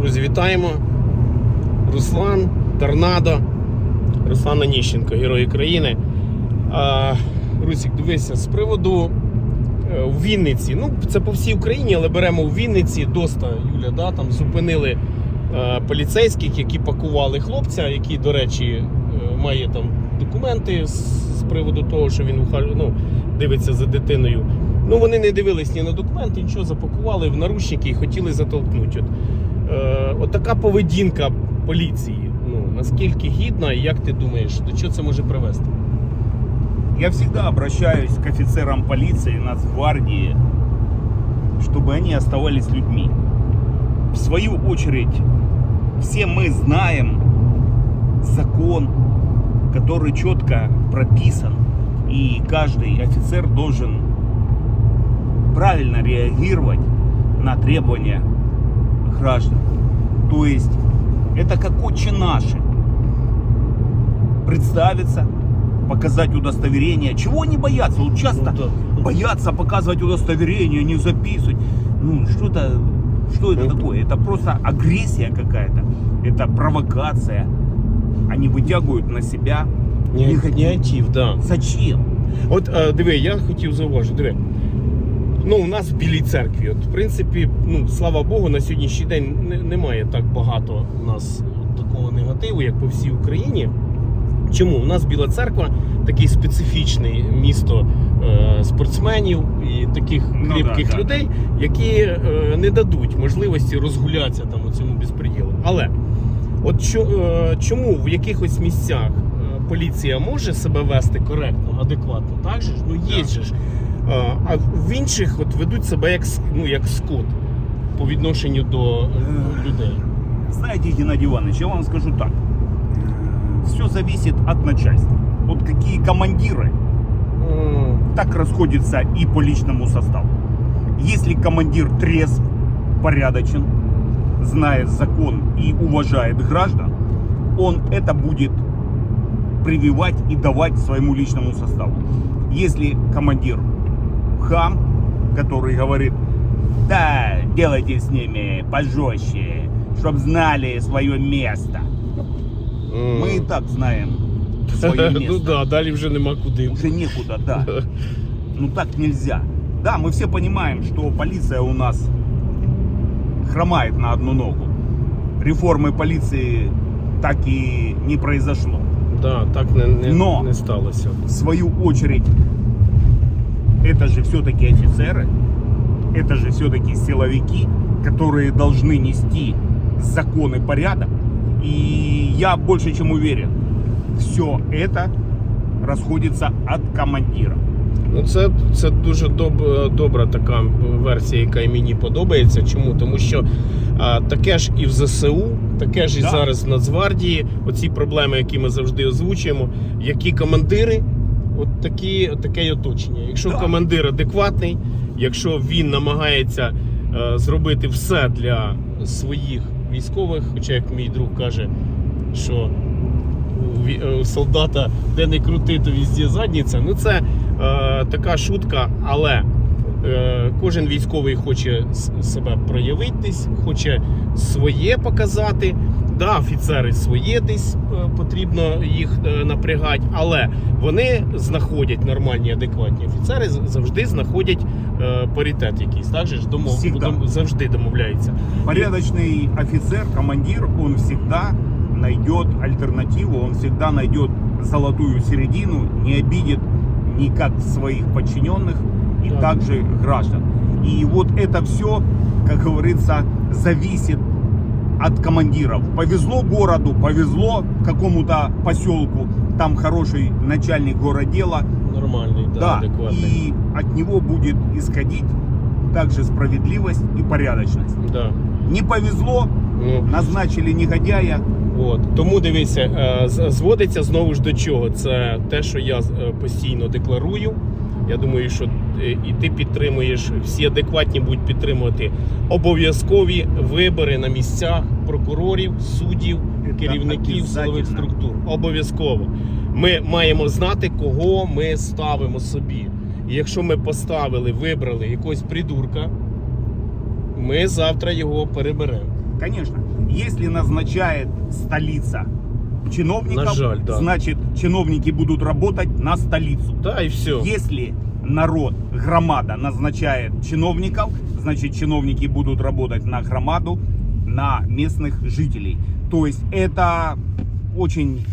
Друзі, вітаємо. Руслан Торнадо, Руслан Аніщенко, Герой України. Русік, дивися, з приводу е, у Вінниці. Ну, це по всій Україні, але беремо у Вінниці доста, Юля, да, там зупинили е, поліцейських, які пакували хлопця, який, до речі, е, має там документи з, приводу того, що він ну, дивиться за дитиною. Ну, вони не дивились ні на документи, нічого запакували в наручники і хотіли затолкнути. е, от така поведінка поліції. Ну, наскільки гідна, і як ти думаєш, до чого це може привести? Я всегда обращаюсь к офицерам полиции, нацгвардии, чтобы они оставались людьми. В свою очередь, все мы знаем закон, который четко прописан, и каждый офицер должен правильно реагировать на требования граждан. То есть это как отче наши. Представиться, показать удостоверение. Чего они боятся? Вот часто Ну, да. боятся показывать удостоверение, не записывать. Ну, что-то, что это Ну. такое? Это просто агрессия какая-то. Это провокация. Они вытягивают на себя. Ні, негатив. негатив, да. Зачем? От е, диви, я хотів зауважити, диви. Ну, у нас в Білій церкві, от, в принципі, ну, слава Богу, на сьогоднішній день немає так багато у нас такого негативу, як по всій Україні. Чому? У нас Біла церква такий специфічний місто е, спортсменів і таких Ну, кріпких да, да. людей, які е, не дадуть можливості розгулятися там у цьому безпреділу. Але от чо, е, чому в якихось місцях е, поліція може себе вести коректно, адекватно, так же ж? Ну є Так. же ж. Е, А в інших от ведуть себе як, ну, як скот по відношенню до людей. Знаете, Геннадий Иванович, я вам скажу так. Все зависит от начальства. Вот какие командиры, так расходится и по личному составу. Если командир трезв, порядочен, знает закон и уважает граждан, он это будет прививать и давать своему личному составу. Если командир хам, который говорит, да, делайте с ними пожестче, чтобы знали свое место. м. Мы и так знаем свое Ну место. да, далі вже нема куди. Уже некуда, да. Ну так нельзя. Да, мы все понимаем, что полиция у нас хромает на одну ногу. Реформы полиции так и не произошло. Да, так не, не, Но! не сталося. В свою очередь, это же все-таки офицеры, это же все-таки силовики, которые должны нести закон и порядок. И я больше чем уверен, все это расходится от командира. Ну, це, це дуже доб, добра така версія, яка і мені подобається. Чому? Тому що а, таке ж і в ЗСУ, таке ж і Да. зараз в Нацгвардії, оці проблеми, які ми завжди озвучуємо, які командири, от такі, таке оточення. Якщо командир адекватний, якщо він намагається е, зробити все для своїх військових, хоча як мій друг каже, що у е, солдата де не крути, то візде задниця. Ну це е, така шутка, але е, кожен військовий хоче себе проявити десь, хоче своє показати. Да, офіцери своє десь е, потрібно їх е, напрягати, але вони знаходять нормальні, адекватні офіцери, з- завжди знаходять е, паритет якийсь. Так же ж домов, Всегда. дом- завжди домовляються. Порядочный офицер, командир, он всегда найдет альтернативу, он всегда найдет золотую середину, не обидит никак своих подчиненных и Да. также граждан. И вот это все, как говорится, зависит от командиров. Повезло городу, повезло какому-то поселку, там хороший начальник городела, Нормальний, да, да, адекватний. и от него будет исходить также справедливость и порядочность. Да. Не повезло, Ну, назначили негодяя. От тому дивися, е, зводиться знову ж до чого. Це те, що я е, постійно декларую. Я думаю, що е, і ти підтримуєш, всі адекватні будуть підтримувати обов'язкові вибори на місцях прокурорів, суддів, керівників силових структур. Обов'язково. Ми маємо знати, кого ми ставимо собі. І якщо ми поставили, вибрали якогось придурка, ми завтра його переберемо. Конечно. Если назначает столица чиновников, На жаль, да. значит чиновники будут работать на столицу. Та і все. Если народ, громада назначает чиновников, значит чиновники будут работать на громаду, на местных жителей. То есть это очень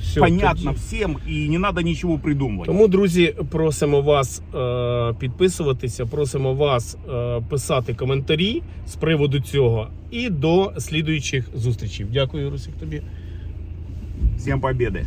Все, понятно тоді. всем и не надо ничего придумывать. Тому, друзі, просимо вас е, підписуватися, просимо вас е, писати коментарі з приводу цього і до слідуючих зустрічей. Дякую, Русик, тобі. Всем победы.